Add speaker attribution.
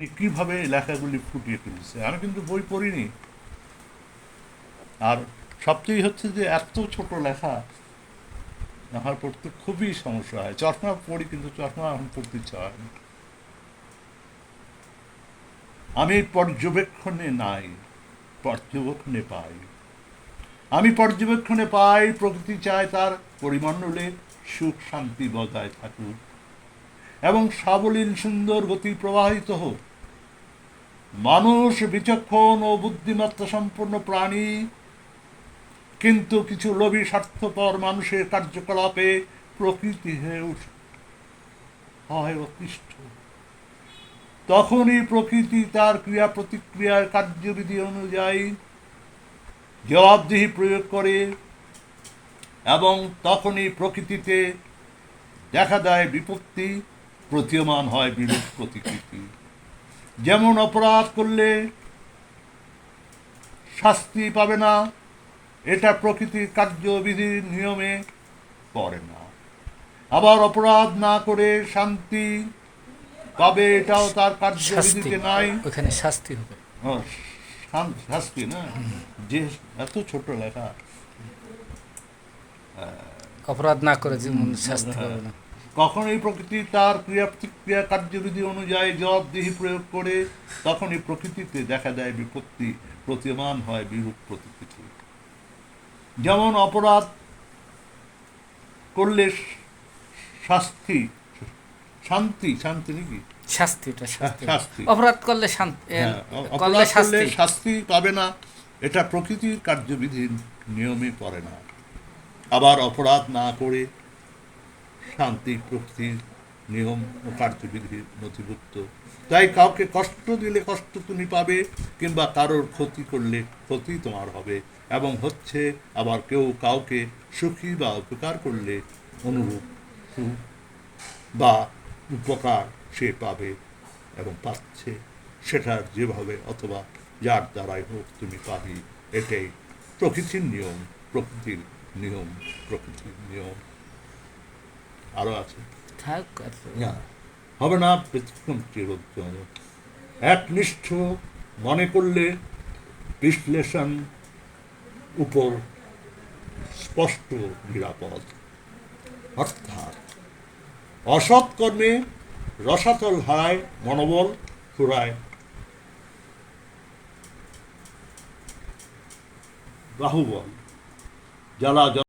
Speaker 1: কীভাবে লেখাগুলি ফুটিয়ে তুলছে আমি কিন্তু বই পড়িনি। আর সবচেয়ে হচ্ছে যে এত ছোট লেখা, আমার পড়তে খুবই সমস্যা হয়। চশমা পড়ি কিন্তু চশমা এখন পড়তে ইচ্ছা আমি পর্যবেক্ষণে নাই, পর্যবেক্ষণে পাই। আমি পর্যবেক্ষণে পাই, প্রকৃতি চায় তার পরিমণ্ডলে সুখ শান্তি বজায় থাকুক। এবং সাবলীল সুন্দর গতি প্রবাহিত হোক। মানুষ বিচক্ষণ ও বুদ্ধিমত্তা সম্পন্ন প্রাণী, কিন্তু কিছু লোভী স্বার্থপর মানুষের কার্যকলাপে প্রকৃতি হয়ে উঠে হয় অতিষ্ঠ। তখনই প্রকৃতি তার ক্রিয়া প্রতিক্রিয়ার কার্যবিধি অনুযায়ী জবাবদিহি প্রয়োগ করে এবং তখনই প্রকৃতিতে দেখা দেয় বিপত্তি, প্রতীয়মান হয় বিরূপ প্রতিকৃতি। যেমন অপরাধ করলে শাস্তি পাবে না এটা প্রকৃতির কার্যবিধির নিয়মে পড়ে না। আবার অপরাধ না করে শান্তি পাবে এটাও তার কার্যবিধিতে নাই।
Speaker 2: ওখানে শাস্তি হবে।
Speaker 1: শাস্তি না? যে এত ছোট লেখা।
Speaker 2: অপরাধ না করে যেমন শাস্তি পাবে না।
Speaker 1: কখনই প্রকৃতি তার ক্রিয়া প্রতিক্রিয়া কার্যবিধি অনুযায়ী জবাবদিহি প্রয়োগ করে তখনই প্রকৃতিতে দেখা দেয় বিপত্তি প্রতীয়মান হয় বিরূপ প্রতিকৃতি যেমন অপরাধ করলে শাস্তি শান্তি শান্তি নাকি।
Speaker 2: অপরাধ করলে করলে শাস্তি।
Speaker 1: পাবে না এটা প্রকৃতির কার্যবিধির নিয়মে পড়ে না। আবার অপরাধ না করে শান্তি প্রকৃতির নিয়ম ও কার্যবিধির নথিভুক্ত। তাই কাউকে কষ্ট দিলে কষ্ট তুমি পাবে, কিংবা কারোর ক্ষতি করলে ক্ষতি তোমার হবে। এবং হচ্ছে, আবার কেউ কাউকে সুখী বা উপকার করলে অনুরূপ বা উপকার সে পাবে এবং পাচ্ছে সেটার যেভাবে অথবা যার দ্বারাই হোক তুমি পাবি, এটাই প্রকৃতির নিয়ম প্রকৃতির নিয়ম প্রকৃতির নিয়ম। আরও আছে।
Speaker 2: থাক
Speaker 1: না হবে না একনিষ্ঠ মনে করলে বিশ্লেষণ উপর স্পষ্ট নিরাপদ। অর্থাৎ অসৎ কর্মে রসাতল হারায় মনোবল ফুরায় বাহুবল জ্বালা